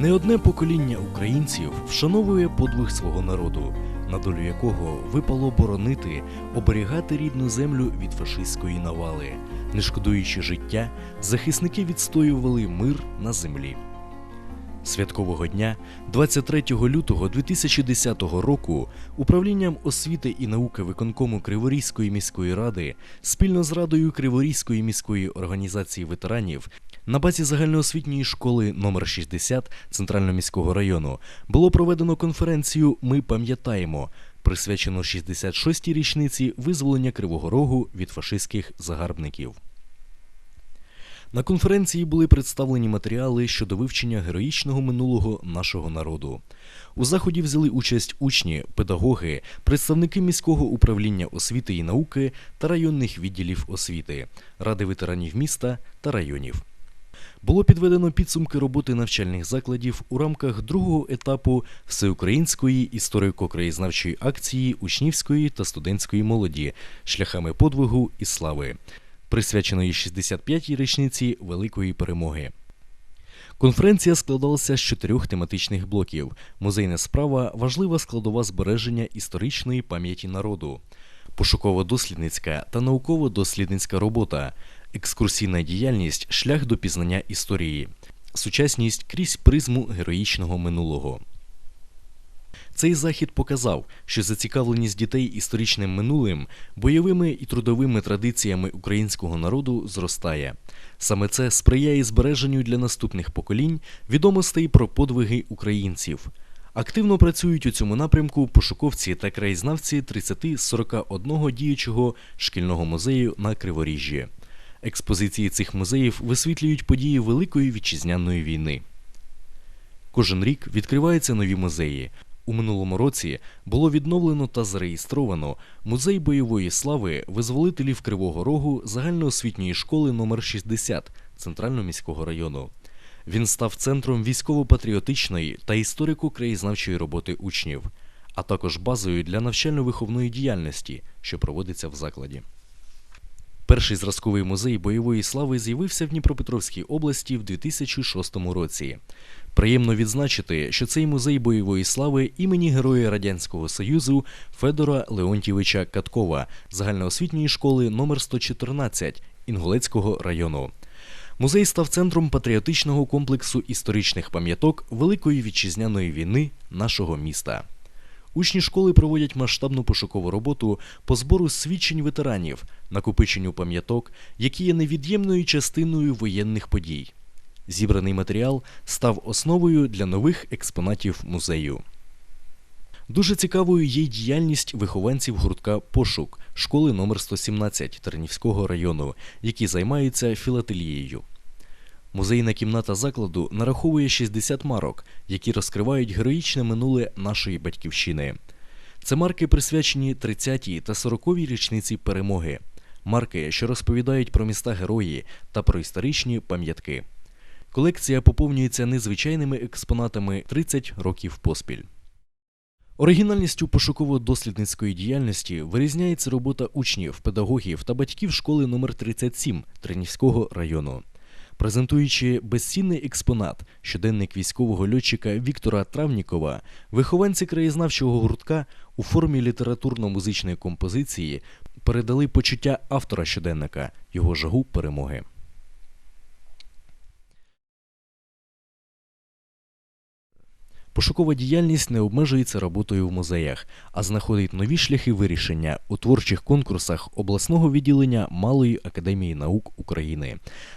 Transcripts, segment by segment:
Не одне покоління українців вшановує подвиг свого народу, на долю якого випало боронити, оберігати рідну землю від фашистської навали. Не шкодуючи життя, захисники відстоювали мир на землі. Святкового дня, 23 лютого 2010 року, управлінням освіти і науки виконкому Криворізької міської ради спільно з Радою Криворізької міської організації ветеранів на базі загальноосвітньої школи номер 60 Центрально-міського району було проведено конференцію Ми пам'ятаємо, присвячену 66-й річниці визволення Кривого Рогу від фашистських загарбників. На конференції були представлені матеріали щодо вивчення героїчного минулого нашого народу. У заході взяли участь учні, педагоги, представники міського управління освіти і науки та районних відділів освіти, ради ветеранів міста та районів. Було підведено підсумки роботи навчальних закладів у рамках другого етапу всеукраїнської історико-краєзнавчої акції учнівської та студентської молоді шляхами подвигу і слави, присвяченої 65-й річниці Великої перемоги. Конференція складалася з чотирьох тематичних блоків: музейна справа, важлива складова збереження історичної пам'яті народу, пошуково-дослідницька та науково-дослідницька робота, екскурсійна діяльність, шлях до пізнання історії, сучасність крізь призму героїчного минулого. Цей захід показав, що зацікавленість дітей історичним минулим, бойовими і трудовими традиціями українського народу зростає. Саме це сприяє збереженню для наступних поколінь відомостей про подвиги українців. Активно працюють у цьому напрямку пошуковці та краєзнавці 30-41 діючого шкільного музею на Криворіжжі. Експозиції цих музеїв висвітлюють події Великої вітчизняної війни. Кожен рік відкриваються нові музеї. У минулому році було відновлено та зареєстровано музей бойової слави визволителів Кривого Рогу загальноосвітньої школи номер 60 Центрально-міського району. Він став центром військово-патріотичної та історико-краєзнавчої роботи учнів, а також базою для навчально-виховної діяльності, що проводиться в закладі. Перший зразковий музей бойової слави з'явився в Дніпропетровській області в 2006 році. Приємно відзначити, що цей музей бойової слави імені Героя Радянського Союзу Федора Леонтьєвича Каткова загальноосвітньої школи номер 114 Інгулецького району. Музей став центром патріотичного комплексу історичних пам'яток Великої вітчизняної війни нашого міста. Учні школи проводять масштабну пошукову роботу по збору свідчень ветеранів, накопиченню пам'яток, які є невід'ємною частиною воєнних подій. Зібраний матеріал став основою для нових експонатів музею. Дуже цікавою є діяльність вихованців гуртка Пошук школи номер 117 Тернівського району, які займаються філателією. Музейна кімната закладу нараховує 60 марок, які розкривають героїчне минуле нашої батьківщини. Це марки присвячені 30-й та 40-й річниці перемоги, марки, що розповідають про міста герої та про історичні пам'ятки. Колекція поповнюється незвичайними експонатами 30 років поспіль. Оригінальністю пошуково-дослідницької діяльності вирізняється робота учнів, педагогів та батьків школи номер 37 Тринівського району. Презентуючи безцінний експонат, щоденник військового льотчика Віктора Травнікова, вихованці краєзнавчого гуртка у формі літературно-музичної композиції передали почуття автора щоденника, його жагу перемоги. Пошукова діяльність не обмежується роботою в музеях, а знаходить нові шляхи вирішення у творчих конкурсах обласного відділення Малої академії наук України,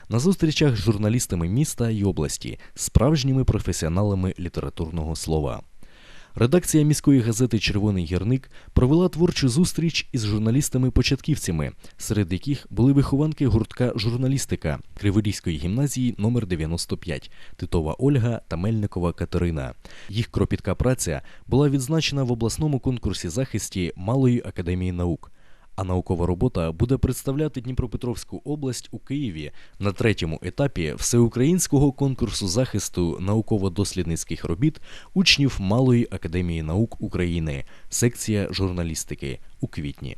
на зустрічах з журналістами міста й області, справжніми професіоналами літературного слова. Редакція міської газети Червоний гірник провела творчу зустріч із журналістами-початківцями, серед яких були вихованки гуртка журналістика Криворізької гімназії номер 95 Титова Ольга та Мельникова Катерина. Їх кропітка праця була відзначена в обласному конкурсі захисті Малої академії наук. А наукова робота буде представляти Дніпропетровську область у Києві. На третьому етапі всеукраїнського конкурсу захисту науково-дослідницьких робіт учнів Малої академії наук України, секція журналістики у квітні.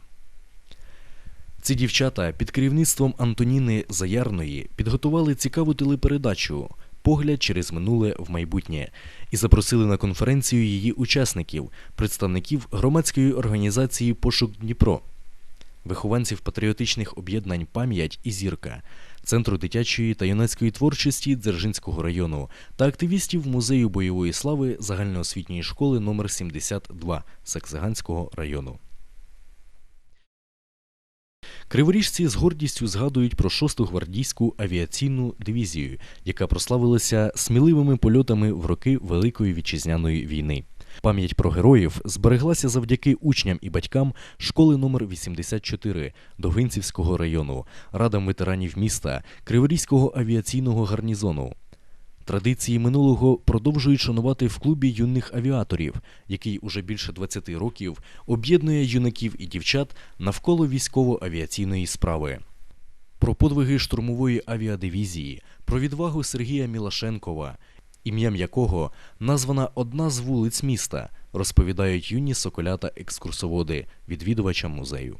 Ці дівчата під керівництвом Антоніни Заярної підготували цікаву телепередачу погляд через минуле в майбутнє і запросили на конференцію її учасників, представників громадської організації Пошук Дніпро, вихованців патріотичних об'єднань Пам'ять і зірка, Центру дитячої та юнацької творчості Дзержинського району та активістів музею бойової слави загальноосвітньої школи номер 72 Саксаганського району. Криворіжці з гордістю згадують про 6-ту гвардійську авіаційну дивізію, яка прославилася сміливими польотами в роки Великої вітчизняної війни. Пам'ять про героїв збереглася завдяки учням і батькам школи номер 84 Довгинцівського району, радам ветеранів міста, Криворізького авіаційного гарнізону. Традиції минулого продовжують шанувати в клубі юних авіаторів, який уже більше 20 років об'єднує юнаків і дівчат навколо військово-авіаційної справи. Про подвиги штурмової авіадивізії, про відвагу Сергія Мілашенкова, ім'ям якого названа одна з вулиць міста, розповідають юні соколята екскурсоводи відвідувачам музею.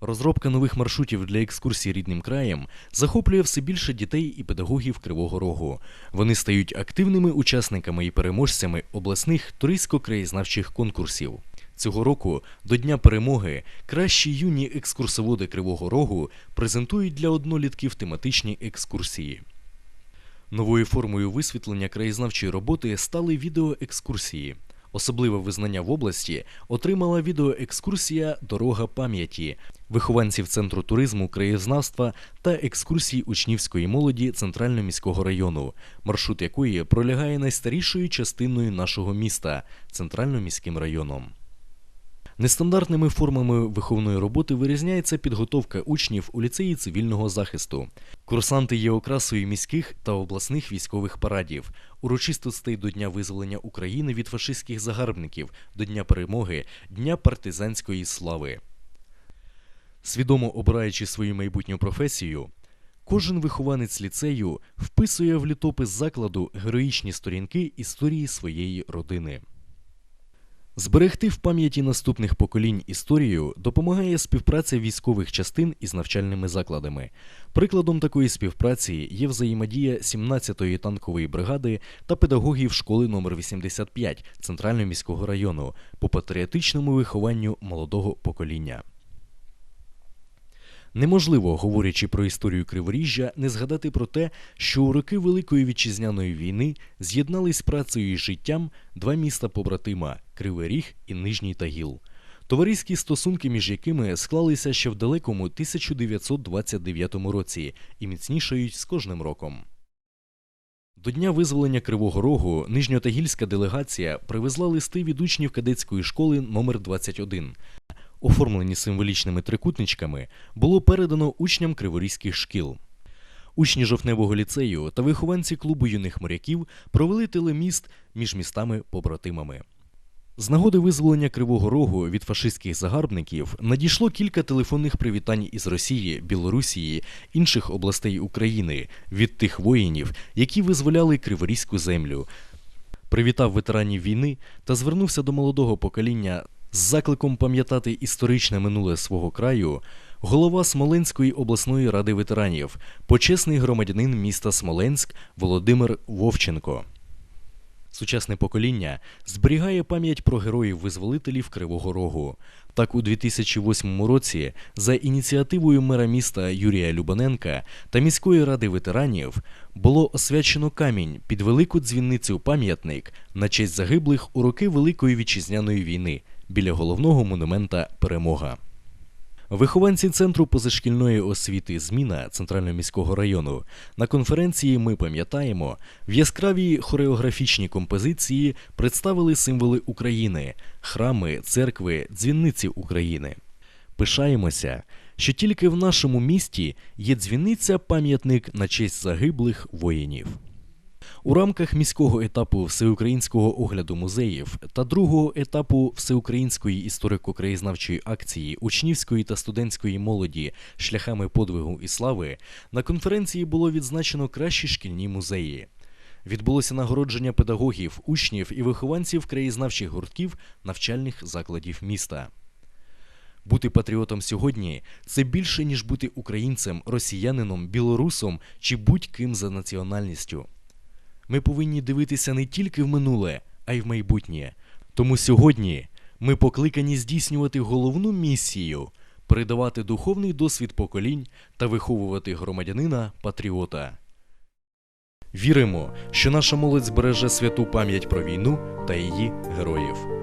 Розробка нових маршрутів для екскурсій рідним краєм захоплює все більше дітей і педагогів Кривого Рогу. Вони стають активними учасниками і переможцями обласних туристсько-краєзнавчих конкурсів. Цього року до Дня перемоги кращі юні екскурсоводи Кривого Рогу презентують для однолітків тематичні екскурсії. Новою формою висвітлення краєзнавчої роботи стали відеоекскурсії. Особливе визнання в області отримала відеоекскурсія Дорога пам'яті вихованців Центру туризму, краєзнавства та екскурсій учнівської молоді Центрально-міського району, маршрут якої пролягає найстарішою частиною нашого міста центрально-міським районом. Нестандартними формами виховної роботи вирізняється підготовка учнів у ліцеї цивільного захисту. Курсанти є окрасою міських та обласних військових парадів, урочистостей до Дня визволення України від фашистських загарбників, до Дня перемоги, Дня партизанської слави. Свідомо обираючи свою майбутню професію, кожен вихованець ліцею вписує в літопис закладу героїчні сторінки історії своєї родини. Зберегти в пам'яті наступних поколінь історію допомагає співпраця військових частин із навчальними закладами. Прикладом такої співпраці є взаємодія 17-ї танкової бригади та педагогів школи номер 85 Центрального міського району по патріотичному вихованню молодого покоління. Неможливо, говорячи про історію Криворіжжя, не згадати про те, що у роки Великої вітчизняної війни з'єднались працею і життям два міста побратима Кривий Ріг і Нижній Тагіл. Товариські стосунки між якими склалися ще в далекому 1929 році і міцнішають з кожним роком. До дня визволення Кривого Рогу нижньотагільська делегація привезла листи від учнів кадетської школи номер 21 оформлені символічними трикутничками, було передано учням криворізьких шкіл. Учні жовтневого ліцею та вихованці клубу юних моряків провели телеміст між містами-побратимами. З нагоди визволення Кривого Рогу від фашистських загарбників надійшло кілька телефонних привітань із Росії, Білорусії, інших областей України від тих воїнів, які визволяли Криворізьку землю. Привітав ветеранів війни та звернувся до молодого покоління з закликом пам'ятати історичне минуле свого краю, голова Смоленської обласної ради ветеранів, почесний громадянин міста Смоленськ Володимир Вовченко. Сучасне покоління зберігає пам'ять про героїв-визволителів Кривого Рогу. Так, у 2008 році, за ініціативою мера міста Юрія Любаненка та міської ради ветеранів було освячено камінь під велику дзвінницю пам'ятник на честь загиблих у роки Великої вітчизняної війни біля головного монумента Перемога. Вихованці центру позашкільної освіти Зміна Центрального міського району на конференції Ми пам'ятаємо в яскравій хореографічній композиції представили символи України, храми, церкви, дзвінниці України. Пишаємося, що тільки в нашому місті є дзвіниця пам'ятник на честь загиблих воїнів. У рамках міського етапу всеукраїнського огляду музеїв та другого етапу всеукраїнської історико-краєзнавчої акції учнівської та студентської молоді шляхами подвигу і слави на конференції було відзначено кращі шкільні музеї. Відбулося нагородження педагогів, учнів і вихованців краєзнавчих гуртків навчальних закладів міста. Бути патріотом сьогодні це більше, ніж бути українцем, росіянином, білорусом чи будь-ким за національністю. Ми повинні дивитися не тільки в минуле, а й в майбутнє. Тому сьогодні ми покликані здійснювати головну місію передавати духовний досвід поколінь та виховувати громадянина патріота. Віримо, що наша молодь збереже святу пам'ять про війну та її героїв.